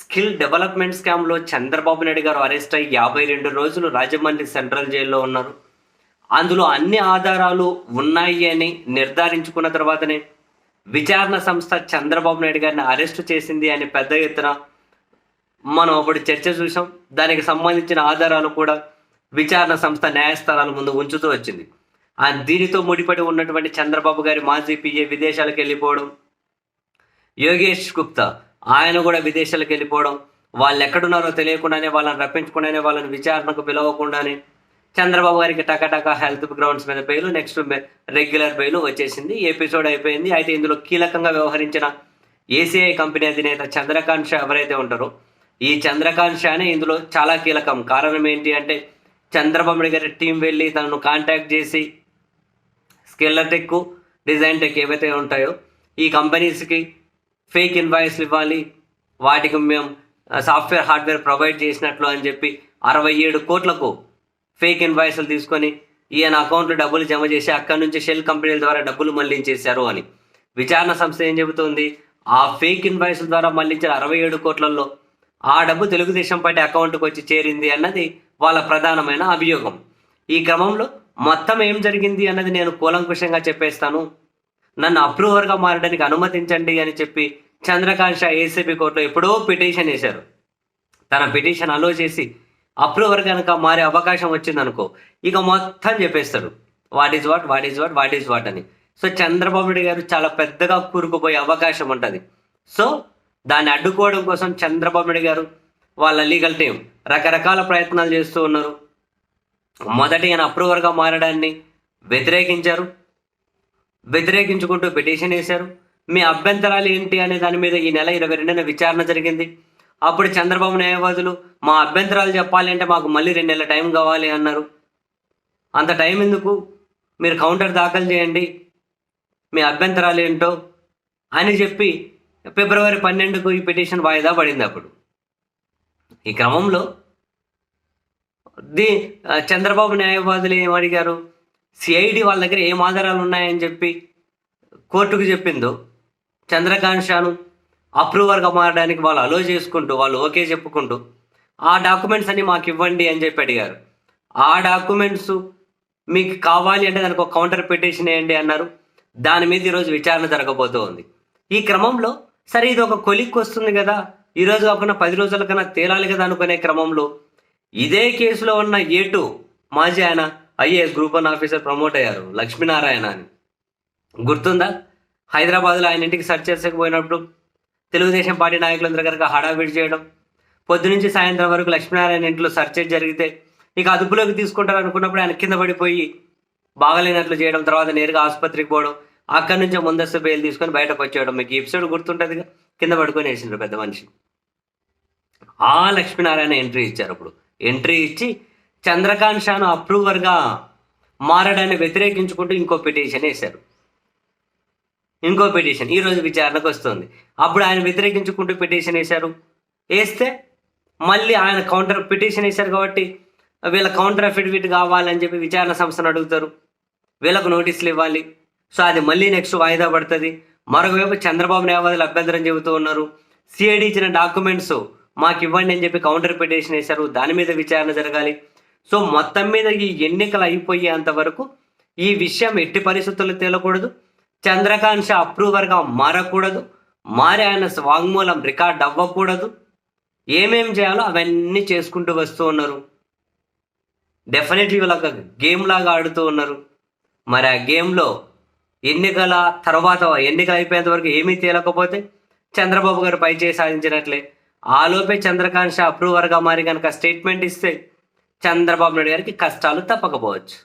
Skill development స్కామ్లో చంద్రబాబు నాయుడు గారు arrest అయ్యి యాభై రెండు రోజులు రాజమండ్రి సెంట్రల్ జైల్లో ఉన్నారు. అందులో అన్ని ఆధారాలు ఉన్నాయి అని నిర్ధారించుకున్న తర్వాతనే విచారణ సంస్థ చంద్రబాబు నాయుడు గారిని అరెస్ట్ చేసింది అని పెద్ద ఎత్తున మనం అప్పుడు చర్చ చూసాం దానికి సంబంధించిన ఆధారాలు కూడా విచారణ సంస్థ న్యాయస్థానాల ముందు ఉంచుతూ వచ్చింది. దీనితో ముడిపడి ఉన్నటువంటి చంద్రబాబు గారి మాజీ పిఏ విదేశాలకు వెళ్ళిపోవడం. యోగేష్ గుప్తా ఆయన కూడా విదేశాలకు వెళ్ళిపోవడం వాళ్ళు ఎక్కడున్నారో తెలియకుండానే వాళ్ళని రప్పించకుండానే వాళ్ళని విచారణకు పిలవకుండానే చంద్రబాబు గారికి టకటక హెల్త్ గ్రౌండ్స్ మీద బెయిల్ నెక్స్ట్ రెగ్యులర్ బెయిల్ వచ్చేసింది. ఎపిసోడ్ అయిపోయింది. అయితే ఇందులో కీలకంగా వ్యవహరించిన ఏసీఐ కంపెనీ అధినేత చంద్రకాంత్ షా ఎవరైతే ఉంటారో ఈ చంద్రకాంత్ షానే ఇందులో చాలా కీలకం. కారణం ఏంటి అంటే చంద్రబాబు నాయుడు గారి టీం వెళ్ళి తనను కాంటాక్ట్ చేసి స్కిల్లర్ టెక్ డిజైన్ టెక్ ఏవైతే ఉంటాయో ఈ కంపెనీస్కి ఫేక్ ఇన్వాయిస్లు ఇవ్వాలి. వాటికి మేము సాఫ్ట్వేర్ హార్డ్వేర్ ప్రొవైడ్ చేసినట్లు అని చెప్పి అరవై ఏడు కోట్లకు ఫేక్ ఇన్వాయిస్లు తీసుకొని ఈయన అకౌంట్లో డబ్బులు జమ చేసి అక్కడి నుంచి షెల్ కంపెనీల ద్వారా డబ్బులు మళ్ళించేశారు అని. విచారణ సంస్థ ఏం చెబుతోంది? ఆ ఫేక్ ఇన్వాయిస్ల ద్వారా మళ్ళించిన అరవై ఏడు కోట్లలో ఆ డబ్బు తెలుగుదేశం పార్టీ అకౌంట్కి వచ్చి చేరింది అన్నది వాళ్ళ ప్రధానమైన అభియోగం. ఈ క్రమంలో మొత్తం ఏం జరిగింది అన్నది నేను కూలంకుషంగా చెప్పేస్తాను. నన్ను అప్రూవర్గా మారడానికి అనుమతించండి అని చెప్పి చంద్రకాంత్ షా ఏసీబీ కోర్టులో ఎప్పుడో పిటిషన్ వేశారు. తన పిటిషన్ అలో చేసి అప్రూవర్ కనుక మారే అవకాశం వచ్చిందనుకో ఇక మొత్తం చెప్పేస్తారు. What is what what is what what is what అని. సో చంద్రబాబు నాయుడు గారు చాలా పెద్దగా కూరుకుపోయే అవకాశం ఉంటుంది. సో దాన్ని అడ్డుకోవడం కోసం చంద్రబాబు నాయుడు గారు వాళ్ళ లీగల్ టీం రకరకాల ప్రయత్నాలు చేస్తూ ఉన్నారు. మొదటి ఆయన అప్రూవర్గా మారడాన్ని వ్యతిరేకించారు. వ్యతిరేకించుకుంటూ పిటిషన్ వేశారు. మీ అభ్యంతరాలు ఏంటి అనే దాని మీద ఈ నెల ఇరవై రెండున విచారణ జరిగింది. అప్పుడు చంద్రబాబు న్యాయవాదులు మా అభ్యంతరాలు చెప్పాలి అంటే మాకు మళ్ళీ రెండు నెలల టైం కావాలి అన్నారు. అంత టైం ఎందుకు? మీరు కౌంటర్ దాఖలు చేయండి. మీ అభ్యంతరాలు ఏంటో? అని చెప్పి ఫిబ్రవరి పన్నెండుకు ఈ పిటిషన్ వాయిదా పడింది అప్పుడు. ఈ క్రమంలో ది చంద్రబాబు న్యాయవాదులు ఏమడిగారు అడిగారు? సిఐడి వాళ్ళ దగ్గర ఏం ఆధారాలు ఉన్నాయని చెప్పి కోర్టుకు చెప్పిందో చంద్రకాంత్ షాను అప్రూవర్గా మారడానికి వాళ్ళు అలో చేసుకుంటూ వాళ్ళు ఓకే చెప్పుకుంటూ ఆ డాక్యుమెంట్స్ అన్ని మాకు ఇవ్వండి అని చెప్పి అడిగారు. ఆ డాక్యుమెంట్స్ మీకు కావాలి అంటే దానికి ఒక కౌంటర్ పిటిషన్ వేయండి అన్నారు. దాని మీద ఈరోజు విచారణ జరగబోతూ ఉంది. ఈ క్రమంలో సరే ఇది ఒక కొలిక్ వస్తుంది కదా ఈరోజు కాకుండా పది రోజుల కన్నా తేలాలి కదా అనుకునే క్రమంలో ఇదే కేసులో ఉన్న ఏటు మాజీ ఆయన IAS group one officer promote అయ్యారు. లక్ష్మీనారాయణ అని గుర్తుందా? హైదరాబాద్లో ఆయన ఇంటికి సర్చ్ చేసకపోయినప్పుడు తెలుగుదేశం పార్టీ నాయకులందరూ కనుక హడావిడి చేయడం పొద్దునుంచి సాయంత్రం వరకు లక్ష్మీనారాయణ ఇంట్లో సర్చ్ జరిగితే ఇక అదుపులోకి తీసుకుంటారు అనుకున్నప్పుడు ఆయన కింద పడిపోయి బాగలేనట్లు చేయడం తర్వాత నేరుగా ఆసుపత్రికి పోవడం అక్కడి నుంచి ముందస్తు బెయిల్ తీసుకొని బయటకు వచ్చేయడం. మీకు ఎపిసోడ్ గుర్తుంటుందిగా? కింద పడుకొని వేసిండ్రు పెద్ద మనిషి. ఆ లక్ష్మీనారాయణ ఎంట్రీ ఇచ్చారు అప్పుడు. ఎంట్రీ ఇచ్చి చంద్రకాంత్ షాను అప్రూవర్గా మారడాన్ని వ్యతిరేకించుకుంటూ ఇంకో పిటిషన్ వేశారు. ఇంకో పిటిషన్ ఈరోజు విచారణకు వస్తుంది. అప్పుడు ఆయన వ్యతిరేకించుకుంటూ పిటిషన్ వేశారు. వేస్తే మళ్ళీ ఆయన కౌంటర్ పిటిషన్ వేశారు కాబట్టి వీళ్ళ కౌంటర్ అఫిడవిట్ కావాలని చెప్పి విచారణ సంస్థను అడుగుతారు. వీళ్ళకు నోటీసులు ఇవ్వాలి. సో అది మళ్ళీ నెక్స్ట్ వాయిదా పడుతుంది. మరొకవైపు చంద్రబాబు న్యాయవాదులు అభ్యంతరం చెబుతూ ఉన్నారు. సిఐడి ఇచ్చిన డాక్యుమెంట్స్ మాకు ఇవ్వండి అని చెప్పి కౌంటర్ పిటిషన్ వేశారు. దాని మీద విచారణ జరగాలి. సో మొత్తం మీద ఈ ఎన్నికలు అయిపోయేంత వరకు ఈ విషయం ఎట్టి పరిస్థితుల్లో తేలకూడదు. చంద్రకాంత్ షా అప్రూవర్గా మారకూడదు. మారి ఆయన వాంగ్మూలం రికార్డ్ అవ్వకూడదు. ఏమేం చేయాలో అవన్నీ చేసుకుంటూ వస్తూ ఉన్నారు. డెఫినెట్లీ వీళ్ళు ఒక గేమ్ లాగా ఆడుతూ ఉన్నారు. మరి ఆ గేమ్లో ఎన్నికల తర్వాత ఎన్నికలు అయిపోయేంత వరకు ఏమీ తేలకపోతే చంద్రబాబు గారు పైచేయి సాధించినట్లే. ఆలోపే చంద్రకాంత్ షా అప్రూవర్గా మారి కనుక స్టేట్మెంట్ ఇస్తే చంద్రబాబు నాయుడు గారికి కష్టాలు తప్పకపోవచ్చు.